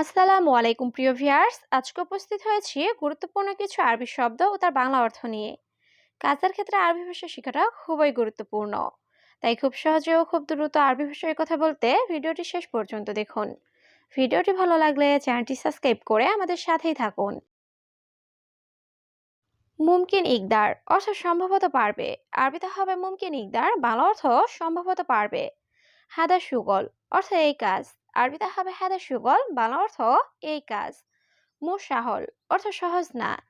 আসসালামু আলাইকুম, প্রিয় ভিউয়ার্স। আজকে উপস্থিত হয়েছি গুরুত্বপূর্ণ কিছু আরবি শব্দ ও তার বাংলা অর্থ নিয়ে। কাজের ক্ষেত্রে আরবি ভাষা শেখাটা খুবই গুরুত্বপূর্ণ। তাই খুব সহজে ও খুব দ্রুত আরবি ভাষায় কথা বলতে ভিডিওটি শেষ পর্যন্ত দেখুন। ভিডিওটি ভালো লাগলে চ্যানেলটি সাবস্ক্রাইব করে আমাদের সাথেই থাকুন। মুমকিন ইকদার অর্থ সম্ভবত পারবে। আরবিতে হবে মুমকিন ইকদার, বাংলা অর্থ সম্ভবত পারবে। হাদা সুগল, অর্থ এই কাজ। আরবিতে হবে হাদা সুগল, বাংলা অর্থ এই কাজ। মুসাহল, অর্থ সহজ না।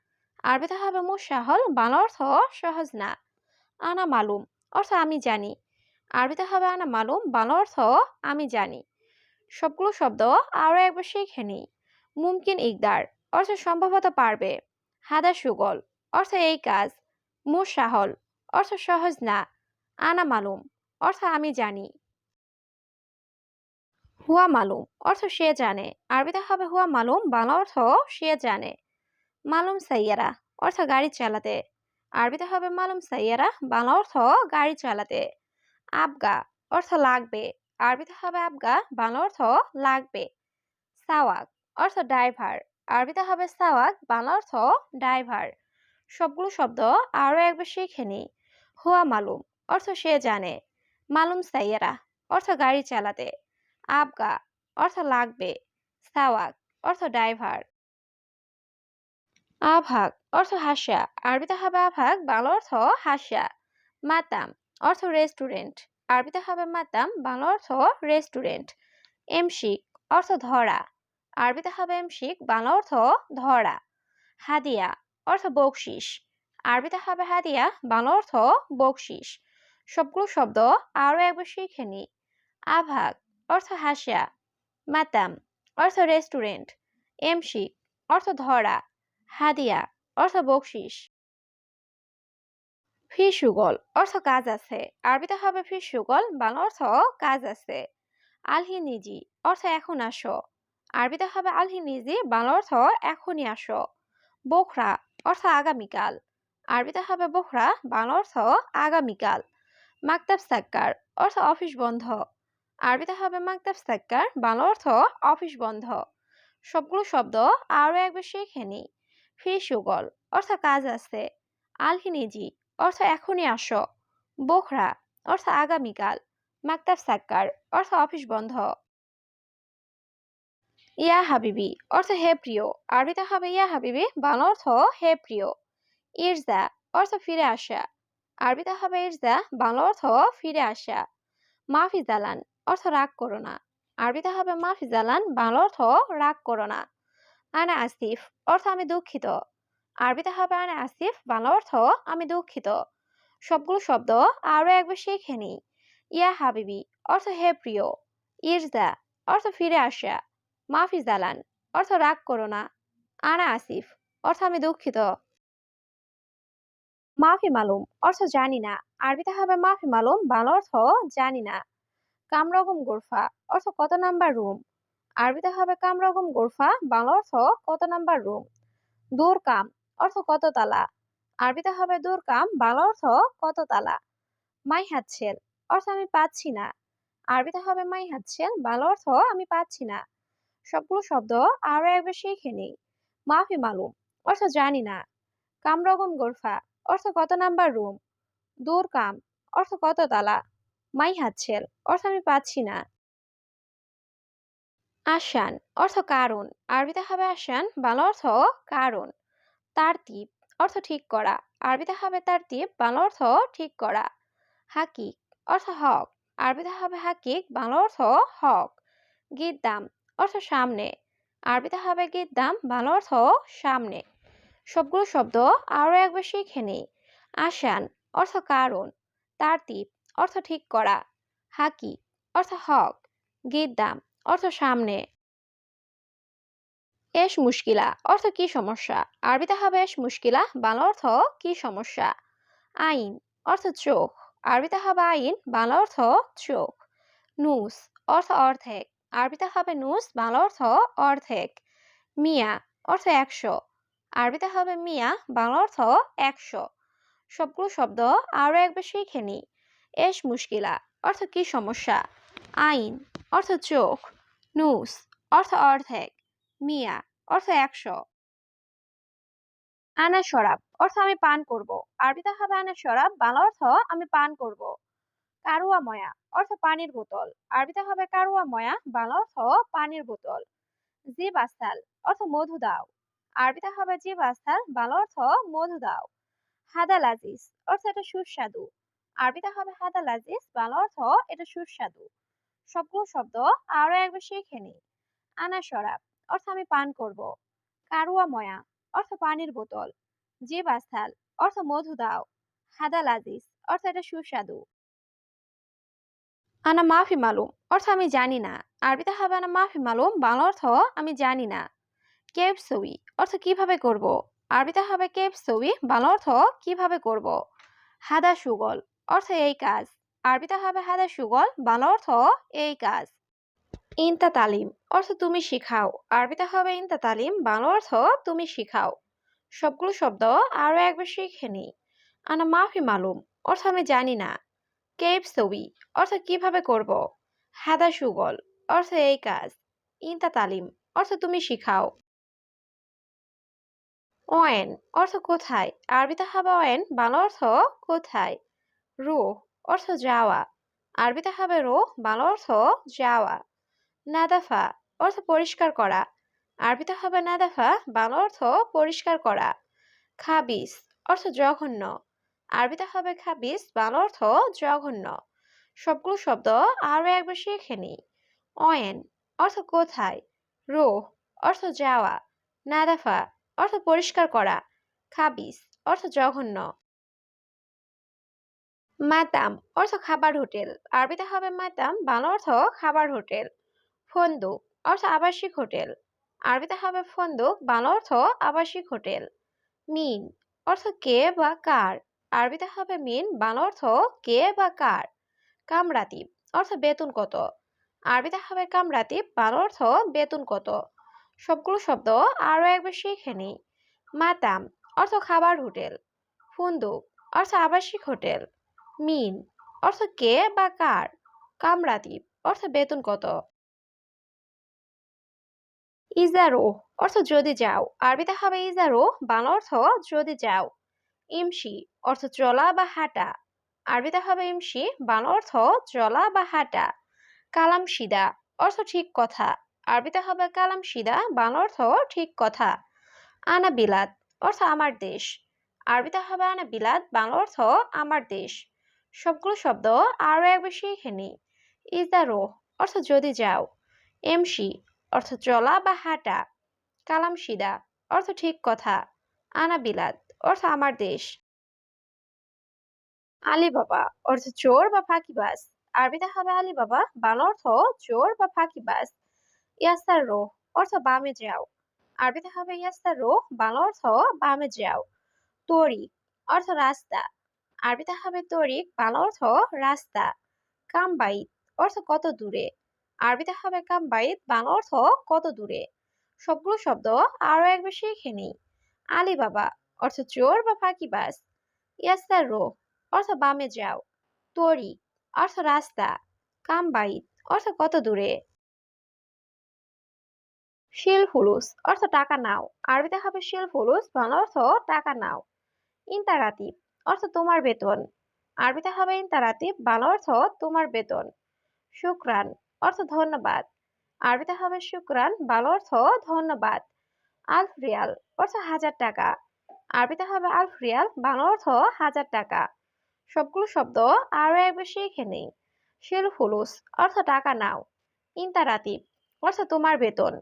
আরবিতে হবে মুসাহল, বাংলা অর্থ সহজ না। আনা মালুম, অর্থ আমি জানি। আরবিতে হবে আনা মালুম, বাংলা অর্থ আমি জানি। সবগুলো শব্দ আরও একবার শিখে নিই। মুমকিন ইকদার, অর্থ সম্ভবত পারবে। হাদা সুগল, অর্থ এই কাজ। মুসাহল, অর্থ সহজ না। আনা মালুম, অর্থ আমি জানি। হুয়া মালুম অর্থ সে জানে। আরবিতে হবে হুয়া মালুম, বাংলা অর্থ সে জানে। মালুম সাইয়ারা অর্থ গাড়ি চালাতে। আরবিতে হবে মালুম সাইয়ারা, বাংলা অর্থ গাড়ি চালাতে। আবগা অর্থ লাগবে। আরবিতে হবে আবগা, বাংলা অর্থ লাগবে। সাওয়াক অর্থ ড্রাইভার। আরবিতে হবে সাওয়াক বাংলা অর্থ ড্রাইভার। সবগুলো শব্দ আরও একবার শিখে নিই। হুয়া মালুম অর্থ সে জানে। মালুম সাইয়ারা অর্থ গাড়ি চালাতে। আবগা, অর্থ লাগবে। সাওয়াক, অর্থ ড্রাইভার। আভাগ অর্থ হাসা আরবিতে হবে আভাগ বাংলা অর্থ হাসা মাতাম, অর্থ রেস্টুরেন্ট। আরবিতে হবে মাতাম, বাংলা অর্থ রেস্টুরেন্ট। এমশিক, অর্থ ধরা। আরবিতে হবে এমশিক, বাংলা অর্থ ধরা। হাদিয়া, অর্থ বকশিস। আরবিতে হবে হাদিয়া, বাংলা অর্থ বকশিস। সবগুলো শব্দ আরও একবার শিখে নিই আভাগ অর্থ হাসা মাতাম, অর্থ রেস্টুরেন্ট এমশিক অর্থ ধরা, হাদিয়া, অর্থ বকশিস। ফি সুগল অর্থ কাজ আছে, আরবিতে হবে ফি সুগল বাংলা অর্থ কাজ আছে। আলহি নিজি অর্থ এখন আসো, আরবিতে হবে আলহি নিজি বাংলা অর্থ এখনই আসো। বোখরা, অর্থ আগামীকাল, আরবিতে হবে বোখরা, বাংলা অর্থ আগামীকাল। মাকতাব সাক্কার, অর্থ অফিস বন্ধ। আরবিতে হবে মাকতাব সাক্কার, বাংলা অর্থ অফিস বন্ধ। সবগুলো শব্দ আরও একবার শিখে নিই। ফি সুগল অর্থ কাজ আছে। আলহিনিজি, অর্থ এখনই আসো। বোখরা, অর্থ আগামীকাল। মাকতাব সাক্কার, অর্থ অফিস বন্ধ। ইয়া হাবিবি, অর্থ হে প্রিয়। আরবিতে হবে ইয়া হাবিবি, বাংলা অর্থ হে প্রিয়। ইরজা, অর্থ ফিরে আসা। আরবিতে হবে ইরজা, বাংলা অর্থ ফিরে আসা। মাফি জালান অর্থ রাগ করো না। আরবিতে হবে মাফি জালান বাংলা অর্থ রাগ করো না। আনা আসিফ, অর্থ আমি দুঃখিত। আরবিতে হবে আনা আসিফ, বাংলা অর্থ আমি দুঃখিত। সবগুলো শব্দ আরও একবার শিখে নিই। ইয়া হাবিবি, অর্থ হে প্রিয়। ইরজা, অর্থ ফিরে আসা। মাফি জালান অর্থ রাগ করো না। আনা আসিফ, অর্থ আমি দুঃখিত। মাফি মালুম, অর্থ জানি না। আরবিতে হবে মাফি মালুম, বাংলা অর্থ জানি না। কামরগম গোরফা, অর্থ কত নাম্বার রুম? আরবিতে হবে কামরগম গোরফা, বাংলা অর্থ কত নাম্বার রুম? দূর কাম অর্থ কত তালা? আরবিতে হবে দূর কাম বাংলা অর্থ কত তালা? মাই হাতছেল অর্থ আমি পাচ্ছি না। আরবিতে হবে মাই হাতছেল বাংলা অর্থ আমি পাচ্ছি না। সবগুলো শব্দ আরও একবার শিখে নেই। মাফি মালুম, অর্থ জানি না। কামরগম গোরফা, অর্থ কত নাম্বার রুম? দূর কাম অর্থ কত তালা? মাই হাতছেল, অর্থ আমি পাচ্ছি না। আসান অর্থ কারণ। আরবিতে হবে আসান বাংলা অর্থ কারণ। তীপ অর্থ ঠিক করা। আরবিতে হবে তার তীপ বাংলা অর্থ ঠিক করা। হাকিক, অর্থ হক। আরবিতে হবে হাকিক, বাংলা অর্থ হক। গিদ্দাম, অর্থ সামনে। আরবিতে হবে গিদ্দাম, বাংলা অর্থ সামনে। সবগুলো শব্দ আরও একবার শিখে নিই। আসান অর্থ কারণ। তার তীপ অর্থ ঠিক করা। হাকি, অর্থ হক। গিদ্দাম অর্থ সামনে। এস মুশকিলা, অর্থ কি সমস্যা? আরবিতে হবে এস মুশকিলা, বাংলা অর্থ কি সমস্যা? আইন, অর্থ চোখ। আরবিতে হবে আইন, বাংলা অর্থ চোখ। নুস, অর্থ অর্ধেক। আরবিতে হবে নুস, বাংলা অর্থ অর্ধেক। মিয়া, অর্থ একশো। আরবিতে হবে মিয়া, বাংলা অর্থ একশো। সবগুলো শব্দ আরও একবার শিখে নিই এস মুশকিলা, অর্থ কি সমস্যা? আইন, অর্থ চোখ। নুস, অর্থ অর্ধেক। মিয়া, অর্থ একশো। আনা শরাব, অর্থ আমি পান করব। আরবিতে হবে আনা শরাব, বাংলা অর্থ আমি পান করব। কারুয়া ময়া, অর্থ পানির বোতল। আরবিতে হবে কারুয়া ময়া, বাংলা অর্থ পানির বোতল। জিব আস্তাল অর্থ মধু দাও। আরবিতে হবে জিব আস্তাল বাংলা অর্থ মধু দাও। হাদাল আজিজ, অর্থ এটা সুস্বাদু। আরবিতে হবে হাদাল আজিজ বাংলা অর্থ এটা সুস্বাদু। সবগুলো শব্দ আরও একবার শিখে নি আনা শরাব, অর্থ আমি পান করব। কারুয়া ময়া, অর্থ পানির বোতল। জিব আস্তাল অর্থ মধু দাও। হাদাল আজিজ অর্থ এটা সুস্বাদু। আনা মাফি মালুম, অর্থ আমি জানি না। আরবিতে হবে আনা মাফি মালুম, বাংলা অর্থ আমি জানি না। কেব ছবি অর্থ কীভাবে করব? আরবিতে হবে কেব ছবি বাংলা অর্থ কীভাবে করব? হাদা সুগল অর্থ এই কাজ। আরবিতে হবে হাদা সুগল, বাংলা অর্থ এই কাজ। ইনতা তালিম, অর্থ তুমি শিখাও। আরবিতে হবে ইনতা তালিম, বাংলা অর্থ তুমি শিখাও। সবগুলো শব্দ আরও একবার শিখে নি আনা মাফি মালুম, অর্থ আমি জানি না। কেব ছবি অর্থ কীভাবে করব? হাদা সুগল, অর্থ এই কাজ। ইনতা তালিম, অর্থ তুমি শিখাও। অয়েন, অর্থ কোথায়? আরবিতে হবে অয়েন, বাংলা অর্থ কোথায়? রুহ অর্থ যাওয়া। আরবিতে হবে রুহ, বাংলা অর্থ যাওয়া। নাদাফা অর্থ পরিষ্কার করা। আরবিতে হবে নাদাফা, বাংলা অর্থ পরিষ্কার করা। খাবিস অর্থ জঘন্য। আরবিতে হবে খাবিস, বাংলা অর্থ জঘন্য। সবগুলো শব্দ আরও একবার শিখে নি অয়েন অর্থ কোথায়? রোহ অর্থ যাওয়া। নাদাফা অর্থ পরিষ্কার করা। খাবিস অর্থ জঘন্য। মাতাম অর্থ খাবার হোটেল। আরবিতে হবে মাতাম বাংলা অর্থ খাবার হোটেল। ফন্দুক অর্থ আবাসিক হোটেল। আরবিতে হবে ফন্দুক, বাংলা অর্থ আবাসিক হোটেল। মিন অর্থ কে বা কার। আরবিতে হবে মিন, বাংলা অর্থ কে বা কার। কামরাতিব অর্থ বেতন কত। আরবিতে হবে কামরাতিব, বাংলা অর্থ বেতন কত। সবগুলো শব্দ আরও একবার শিখে নি মাতাম অর্থ খাবার হোটেল। ফুন্দুক অর্থ আবাসিক হোটেল। মিন অর্থ কে বা কার? কামরাতিব অর্থ বেতন কত? ইজারো, অর্থ যদি যাও। আরবিতে হবে ইজারো, বাংলা অর্থ যদি যাও। ইমসি অর্থ চলা বা হাঁটা। আরবিতে হবে ইমসি বাংলা অর্থ চলা বা হাঁটা। কালাম সিদা, অর্থ ঠিক কথা। আরবিতে হবে কালাম সিদা, বাংলা অর্থ ঠিক কথা। আনা বিলাত অর্থ আমার দেশ। আরবিতে হবে আনা বিলাত বাংলা অর্থ আমার দেশ। সবগুলো শব্দ আরও একবার শিখে নি ইজারো অর্থ যদি যাও। এমসি অর্থ চলা বা হাঁটা। কালাম সিদা অর্থ ঠিক কথা। আনা বিলাদ অর্থ আমার দেশ। আলী বাবা অর্থ চোর বা ফাঁকিবাজ আরবিতে হবে আলী বাবা বাংলা অর্থ চোর বা ফাঁকিবাজ ইয়াস্তার রো অর্থ বামে যাও। আরবিতে হবে ইয়াস্তার রো বাংলা অর্থ বামে যাও। তরিক অর্থ রাস্তা। আরবিতে হবে তরিক বাংলা অর্থ রাস্তা কামবাইত অর্থ কত দূরে? আরবিতে হবে কামবাইত বাংলা অর্থ কত দূরে? সবগুলো শব্দ আরও একবার শিখে নেই। আলী বাবা অর্থ চোর বা ফাঁকিবাজ ইয়াস্তার রো অর্থ বামে যাও। তরি অর্থ রাস্তা। কামবাইত অর্থ কত দূরে? শিল ফুলুস অর্থ টাকা নাও। আরবিতে হবে শিল ফুলুস বাংলা অর্থ টাকা নাও। ইন্তারাতিব অর্থ তোমার বেতন। আরবিতে হবে ইন্তারাতিব বাংলা অর্থ তোমার বেতন। শুক্রান, অর্থ ধন্যবাদ। আরবিতে হবে শুক্রান, বাংলা অর্থ ধন্যবাদ। আলফ রিয়াল, অর্থ হাজার টাকা। আরবিতে হবে আলফ রিয়াল, বাংলা অর্থ হাজার টাকা। সবগুলো শব্দ আরও একবার শিখে নেই। শিল ফুলুস, অর্থ টাকা নাও। ইন্তারাতিব অর্থ তোমার বেতন।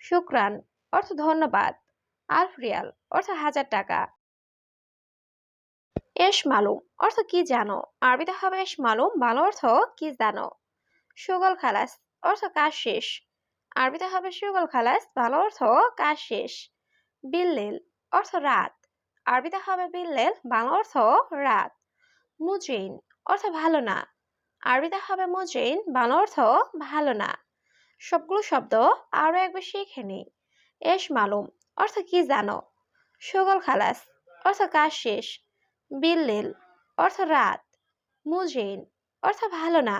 শুক্রান, অর্থ ধন্যবাদ। আলফ রিয়াল, অর্থ হাজার টাকা। এস মালুম, অর্থ কি জানো? আরবিতে হবে এস মালুম বাংলা অর্থ কি জানো? সুগল খালাস, অর্থ কাজ শেষ। আরবিতে হবে সুগল খালাস বাংলা অর্থ কাজ শেষ। বিল্লেল, অর্থ রাত। আরবিতে হবে বিল্লেল বাংলা অর্থ রাত। মুজেইন, অর্থ ভালো না। আরবিতে হবে মুজেইন বাংলা অর্থ ভালো না। সবগুলো শব্দ আরও একবার শিখে নিই। এস মালুম, অর্থ কি জানো? সুগল খালাস, অর্থ কাজ শেষ। বিল্লিল অর্থ রাত। মুজেন অর্থ ভালো না।